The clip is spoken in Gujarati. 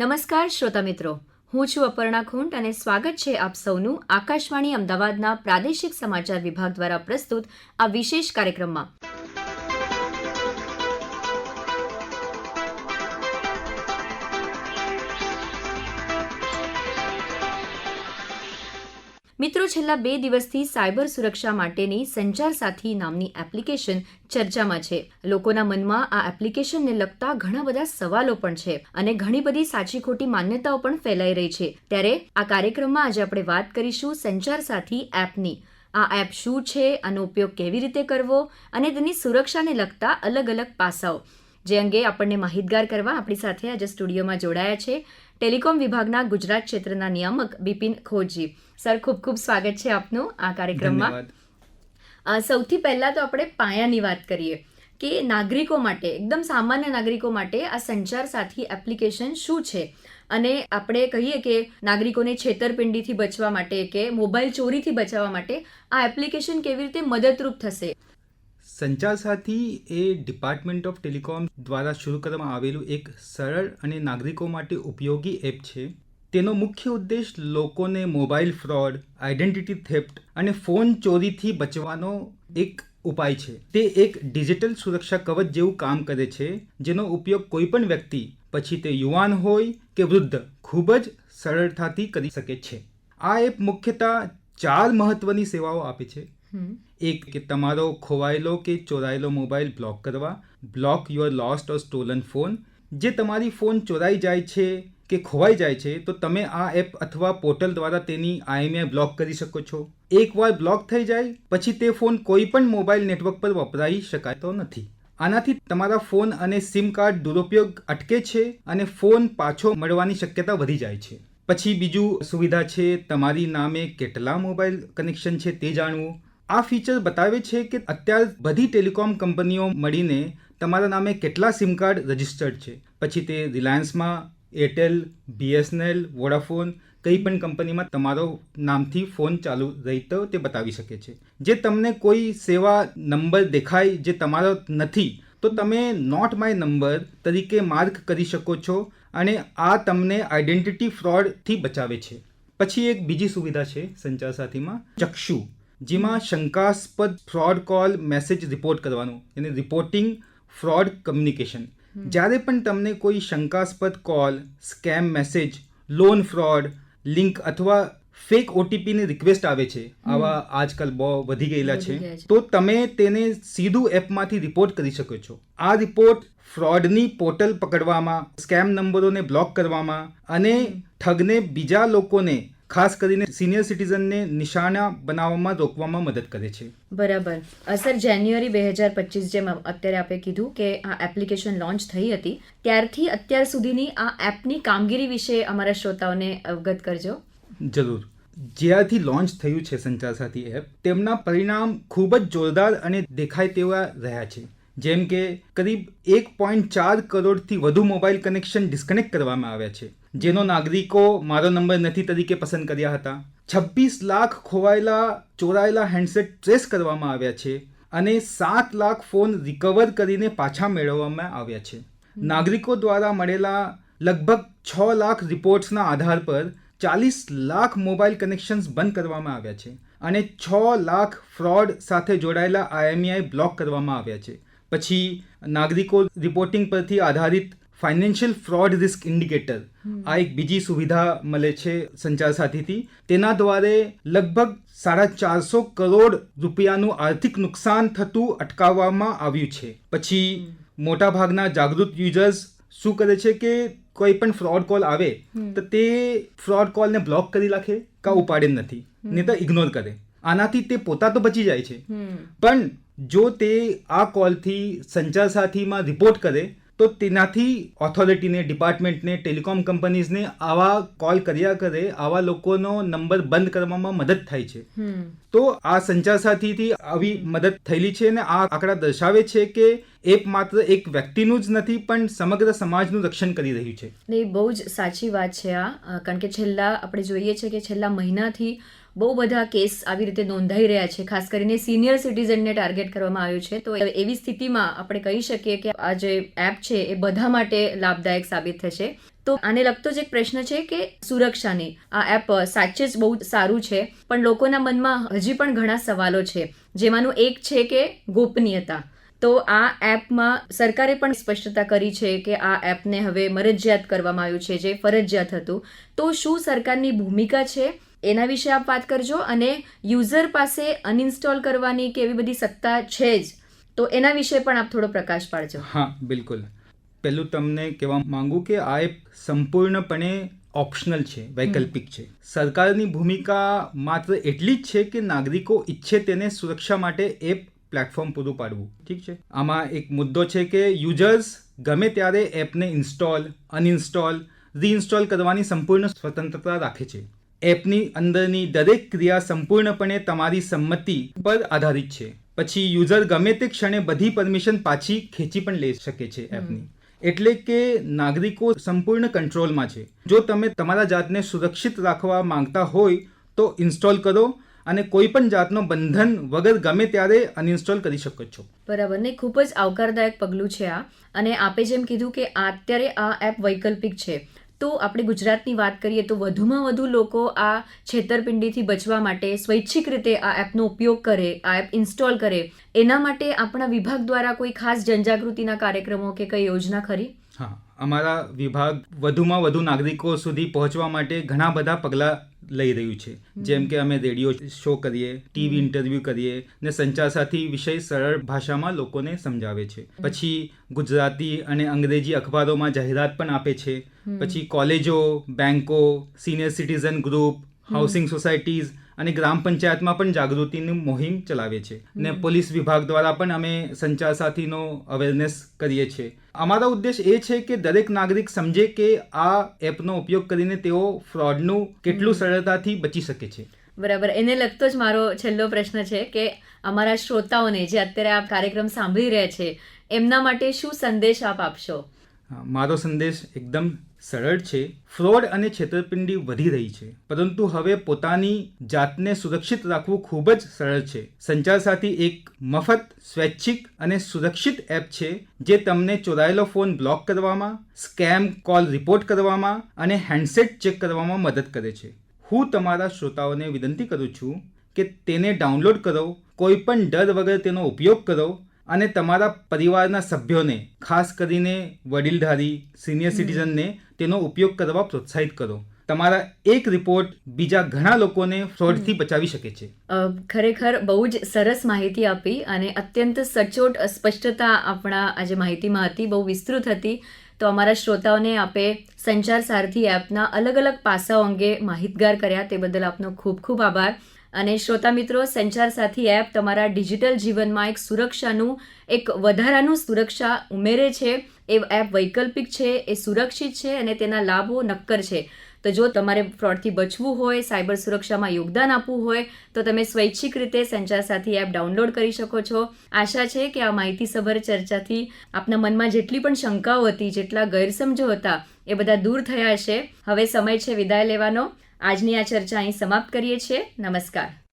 નમસ્કાર શ્રોતા મિત્રો. હું છું અપર્ણા ખૂંટ અને સ્વાગત છે આપ સૌનું આકાશવાણી અમદાવાદના પ્રાદેશિક સમાચાર વિભાગ દ્વારા પ્રસ્તુત આ વિશેષ કાર્યક્રમમાં. મિત્રો, છેલ્લા બે દિવસથી સાયબર સુરક્ષા માટેની સંચાર સાથી નામની એપ્લિકેશન ચર્ચામાં છે. લોકોના મનમાં આ એપ્લિકેશનને લગતા ઘણા બધા સવાલો પણ છે અને ઘણી બધી સાચી ખોટી માન્યતાઓ પણ ફેલાઈ રહી છે. ત્યારે આ કાર્યક્રમમાં આજે આપણે વાત કરીશું સંચાર સાથી એપની. આ એપ શું છે? આનો ઉપયોગ કેવી રીતે કરવો? અને તેની સુરક્ષાને લગતા અલગ અલગ પાસાઓ. જે અંગે આપણને માહિતગાર કરવા આપણી સાથે આજે સ્ટુડિયોમાં જોડાયા છે ટેલિકોમ વિભાગના ગુજરાત ક્ષેત્રના નિયામક બિપિન ખોજી સર ખૂબ ખૂબ સ્વાગત છે આપનું આ કાર્યક્રમમાં. સૌથી પહેલા તો આપણે પાયાની વાત કરીએ કે નાગરિકો માટે એકદમ સામાન્ય નાગરિકો માટે આ સંચાર સાથી એપ્લિકેશન શું છે? અને આપણે કહીએ કે નાગરિકોને છેતરપિંડીથી બચવા માટે કે મોબાઈલ ચોરીથી બચાવવા માટે આ એપ્લિકેશન કેવી રીતે મદદરૂપ થશે? સંચાર સાથી એ ડિપાર્ટમેન્ટ ઓફ ટેલિકોમ દ્વારા શરૂ કરવામાં આવેલું એક સરળ અને નાગરિકો માટે ઉપયોગી એપ છે. તેનો મુખ્ય ઉદ્દેશ લોકોને મોબાઈલ ફ્રોડ, આઈડેન્ટિટી થેફ્ટ અને ફોન ચોરીથી બચવાનો એક ઉપાય છે. તે એક ડિજિટલ સુરક્ષા કવચ જેવું કામ કરે છે, જેનો ઉપયોગ કોઈપણ વ્યક્તિ, પછી તે યુવાન હોય કે વૃદ્ધ, ખૂબ જ સરળતાથી કરી શકે છે. આ એપ મુખ્યતઃ ચાર મહત્વની સેવાઓ આપે છે. એક કે તમારો ખોવાયેલો કે ચોરાયેલો મોબાઈલ બ્લોક કરવા, block your lost or stolen phone. જે તમારી ફોન ચોરાઈ જાય છે કે ખોવાઈ જાય છે, તો તમે આ એપ અથવા પોર્ટલ દ્વારા તેની આઈએમઆઈ બ્લોક કરી શકો છો. એકવાર બ્લોક થઈ જાય, પછી તે ફોન કોઈ પણ મોબાઈલ નેટવર્ક પર વપરાઈ શકાતો નથી. આનાથી તમારા ફોન અને સિમ કાર્ડ દુરુપયોગ અટકે છે અને ફોન પાછો મળવાની શક્યતા વધી જાય છે. પછી બીજું સુવિધા છે, તમારી નામે કેટલા મોબાઈલ કનેક્શન છે તે જાણવું. આ ફીચર બતાવે છે કે અત્યાર બધી ટેલિકોમ કંપનીઓ મળીને તમારા નામે કેટલા સિમ કાર્ડ રજિસ્ટર્ડ છે. પછી તે રિલાયન્સમાં એરટેલ બીએસએનએલ વોડાફોન કંઈ પણ કંપનીમાં તમારો નામથી ફોન ચાલુ રહેતો તે બતાવી શકે છે. જે તમને કોઈ સેવા નંબર દેખાય જે તમારો નથી, તો તમે નોટ માય નંબર તરીકે માર્ક કરી શકો છો અને આ તમને આઈડેન્ટિટી ફ્રોડથી બચાવે છે. પછી એક બીજી સુવિધા છે સંચાર સાથીમાં ચક્ષુ. જેમાં શંકાસ્પદ ફ્રોડ કોલ મેસેજ રિપોર્ટ કરવાનો એને રિપોર્ટિંગ ફ્રોડ કમ્યુનિકેશન જ્યારે પણ તમને કોઈ શંકાસ્પદ call scam message loan fraud link અથવા ફેક ઓટીપીની રિક્વેસ્ટ આવે છે આવા આજકાલ બહુ વધી ગયેલા છે. તો તમે તેને સીધું એપમાંથી રિપોર્ટ કરી શકો છો. આ રિપોર્ટ ફ્રોડની પોર્ટલ પકડવામાં સ્કેમ નંબરોને બ્લોક કરવામાં અને ઠગને બીજા લોકોને ખાસ કરીને સિનિયર સિટીઝનને નિશાના બનાવવામાં રોકવામાં મદદ કરે છે. બરાબર. સર જાન્યુઆરી બે હજાર પચીસ જેમ અત્યારે આપણે કીધું કે આ એપ્લિકેશન લોન્ચ થઈ હતી. ત્યારથી અત્યાર સુધીની આ એપની કામગીરી વિશે અમારા શ્રોતાઓને અવગત કરજો. જરૂર. જ્યારથી લોન્ચ થયું છે સંચાર સાથી એપ તેમના પરિણામ ખૂબ જ જોરદાર અને દેખાય તેવા રહ્યા છે. જેમ કે કરીબ એક પોઈન્ટ ચાર કરોડથી વધુ મોબાઈલ કનેક્શન ડિસ્કનેક્ટ કરવામાં આવ્યા છે. જેનો નાગરિકો મારો નંબર નથી તરીકે પસંદ કર્યા હતા. છવ્વીસ લાખ ખોવાયેલા ચોરાયેલા હેન્ડસેટ ટ્રેસ કરવામાં આવ્યા છે અને સાત લાખ ફોન રિકવર કરીને પાછા મેળવવામાં આવ્યા છે. નાગરિકો દ્વારા મળેલા લગભગ છ લાખ રિપોર્ટ્સના આધાર પર ચાલીસ લાખ મોબાઈલ કનેક્શન્સ બંધ કરવામાં આવ્યા છે અને છ લાખ ફ્રોડ સાથે જોડાયેલા આઈએમઈઆઈ બ્લોક કરવામાં આવ્યા છે. પછી નાગરિકો રિપોર્ટિંગ પરથી આધારિત ફાઇનાન્શિયલ ફ્રોડ રિસ્ક ઇન્ડિકેટર આ એક બીજી સુવિધા મળે છે સંચાર સાથીથી. તેના દ્વારે લગભગ સાડા ચારસો કરોડ રૂપિયાનું આર્થિક નુકસાન થતું અટકાવવામાં આવ્યું છે. પછી મોટાભાગના જાગૃત યુઝર્સ શું કરે છે કે કોઈ પણ ફ્રોડ કોલ આવે તો તે ફ્રોડ કોલને બ્લોક કરી રાખે કા ઉપાડે નથી. નહીં તો ઇગ્નોર કરે. આનાથી તે પોતા તો બચી જાય છે. પણ જો તે આ કોલથી સંચાર સાથીમાં રિપોર્ટ કરે તો તેનાથી ઓથોરિટીને ડિપાર્ટમેન્ટને ટેલિકોમ કંપનીઝને આવા કોલ કર્યા કરે આવા લોકોનો નંબર બંધ કરવામાં મદદ થાય છે. તો આ સંચાર સાથીથી આવી મદદ થયેલી છે અને આ આંકડા દર્શાવે છે કે એપ માત્ર એક વ્યક્તિનું જ નથી પણ સમગ્ર સમાજનું રક્ષણ કરી રહ્યું છે. ને બહુ જ સાચી વાત છે આ કારણ કે છેલ્લા આપણે જોઈએ છે કે છેલ્લા મહિનાથી બહુ બધા કેસ આવી રીતે નોંધાઈ રહ્યા છે. ખાસ કરીને સિનિયર સિટીઝનને ટાર્ગેટ કરવામાં આવ્યું છે. તો એવી સ્થિતિમાં આપણે કહી શકીએ કે આ જે એપ છે, એ બધા માટે લાભદાયક સાબિત થશે. તો આને લગતો જ એક પ્રશ્ન છે કે સુરક્ષાની. આ એપ સાચે જ બહુ સારું છે, પણ લોકોના મનમાં હજી પણ ઘણા સવાલો છે, જેમાંનું એક છે કે ગોપનીયતા. તો આ એપમાં સરકારે પણ સ્પષ્ટતા કરી છે કે આ એપને હવે મરજિયાત કરવામાં આવ્યું છે, જે ફરજિયાત હતું. તો શું સરકારની ભૂમિકા છે? એના વિશે આપ વાત કરજો અને યુઝર પાસે અનઇન્સ્ટોલ કરવાની કે એવી બધી સત્તા છે જ તો એના વિશે પણ આપ થોડો પ્રકાશ પાડજો. હા બિલકુલ. પહેલું તમને કહેવા માંગુ કે આ એપ સંપૂર્ણપણે ઓપ્શનલ છે વૈકલ્પિક છે. સરકારની ભૂમિકા માત્ર એટલી જ છે કે નાગરિકો ઈચ્છે તેને સુરક્ષા માટે એપ પ્લેટફોર્મ પૂરું પાડવું. ઠીક છે? આમાં એક મુદ્દો છે કે યુઝર્સ ગમે ત્યારે એપને ઇન્સ્ટોલ અનઇન્સ્ટોલ રીઇન્સ્ટોલ કરવાની સંપૂર્ણ સ્વતંત્રતા રાખે છે. એપની અંદરની દરેક ક્રિયા સંપૂર્ણપણે તમારી સંમતિ પર આધારિત છે. પછી યુઝર ગમે તે ક્ષણે બધી પરમિશન પાછી ખેંચી પણ લઈ શકે છે એપની. એટલે કે નાગરિકો સંપૂર્ણ કંટ્રોલમાં છે. જો તમે તમારા જાતને સુરક્ષિત રાખવા માંગતા હોય તો ઇન્સ્ટોલ કરો અને કોઈ પણ જાતનો બંધન વગર ગમે ત્યારે અનઇન્સ્ટોલ કરી શકો છો. બરાબર. ને ખૂબ જ આવકારદાયક પગલું છે આ. અને આપે જેમ કીધું કે અત્યારે આ એપ વૈકલ્પિક છે. તો આપણે ગુજરાતની વાત કરીએ તો વધુમાં વધુ લોકો આ છેતરપિંડીથી બચવા માટે સ્વૈચ્છિક રીતે આ એપનો ઉપયોગ કરે, આ એપ ઇન્સ્ટોલ કરે. એના માટે આપણા વિભાગ દ્વારા કોઈ ખાસ જનજાગૃતિના કાર્યક્રમો કે કઈ યોજના ખરી? હા, અમારા વિભાગ વધુમાં વધુ નાગરિકો સુધી પહોંચવા માટે ઘણા બધા પગલાં લઈ રહ્યું છે. જેમ કે અમે રેડિયો શો કરીએ ટીવી ઇન્ટરવ્યૂ કરીએ ને સંચાર સાથી વિષય સરળ ભાષામાં લોકોને સમજાવે છે. પછી ગુજરાતી અને અંગ્રેજી અખબારોમાં જાહેરાત પણ આપે છે. પછી કોલેજો બેન્કો senior citizen group housing societies અને ગ્રામ પંચાયતમાં પણ જાગૃતિની મુહિમ ચલાવે છે. ને પોલીસ વિભાગ દ્વારા પણ અમે સંચાર સાથીનો અવેરનેસ કરીએ છીએ. અમારો ઉદ્દેશ એ છે કે દરેક નાગરિક સમજે કે આ એપનો ઉપયોગ કરીને તેઓ ફ્રોડનું કેટલું સરળતાથી બચી શકે છે. બરાબર. એને લગતો જ મારો છેલ્લો પ્રશ્ન છે કે અમારા શ્રોતાઓને જે અત્યારે આ કાર્યક્રમ સાંભળી રહ્યા છે એમના માટે શું સંદેશ આપ આપશો? મારો સંદેશ એકદમ સરળ છે. ફ્રોડ અને છેતરપિંડી વધી રહી છે. પરંતુ હવે પોતાની જાતને સુરક્ષિત રાખવું ખૂબ જ સરળ છે. સંચાર સાથી એક મફત સ્વૈચ્છિક અને સુરક્ષિત એપ છે જે તમને ચોરાયેલો ફોન બ્લોક કરવામાં સ્કેમ કોલ રિપોર્ટ કરવામાં અને હેન્ડસેટ ચેક કરવામાં મદદ કરે છે. હું તમારા શ્રોતાઓને વિનંતી કરું છું કે તેને ડાઉનલોડ કરો કોઈ પણ ડર વગર તેનો ઉપયોગ કરો અને તમારા પરિવારના સભ્યોને ખાસ કરીને વડીલધારી સિનિયર સિટીઝનને તેનો ઉપયોગ કરવા પ્રોત્સાહિત કરો. તમારા એક રિપોર્ટ બીજા ઘણા લોકોને ફ્રોડથી બચાવી શકે છે. ખરેખર બહુ જ સરસ માહિતી આપી અને અત્યંત સચોટ સ્પષ્ટતા આપણા આજે માહિતીમાં હતી બહુ વિસ્તૃત હતી. તો અમારા શ્રોતાઓને આપે સંચાર સારથી એપના અલગ અલગ પાસાઓ અંગે માહિતગાર કર્યા તે બદલ આપનો ખૂબ ખૂબ આભાર. અને શ્રોતા મિત્રો સંચાર સાથી એપ તમારા ડિજિટલ જીવનમાં એક સુરક્ષાનું એક વધારાનું સુરક્ષા ઉમેરે છે. એ એપ વૈકલ્પિક છે, એ સુરક્ષિત છે અને તેના લાભો નક્કર છે. તો જો તમારે ફ્રોડથી બચવું હોય, સાયબર સુરક્ષામાં યોગદાન આપવું હોય, તો તમે સ્વૈચ્છિક રીતે સંચાર સાથી એપ ડાઉનલોડ કરી શકો છો. આશા છે કે આ માહિતીસભર ચર્ચાથી આપના મનમાં જેટલી પણ શંકાઓ હતી, જેટલા ગેરસમજો હતા, એ બધા દૂર થયા હશે. હવે સમય છે વિદાય લેવાનો. આજની આ ચર્ચા અહીં સમાપ્ત કરીએ છીએ. નમસ્કાર.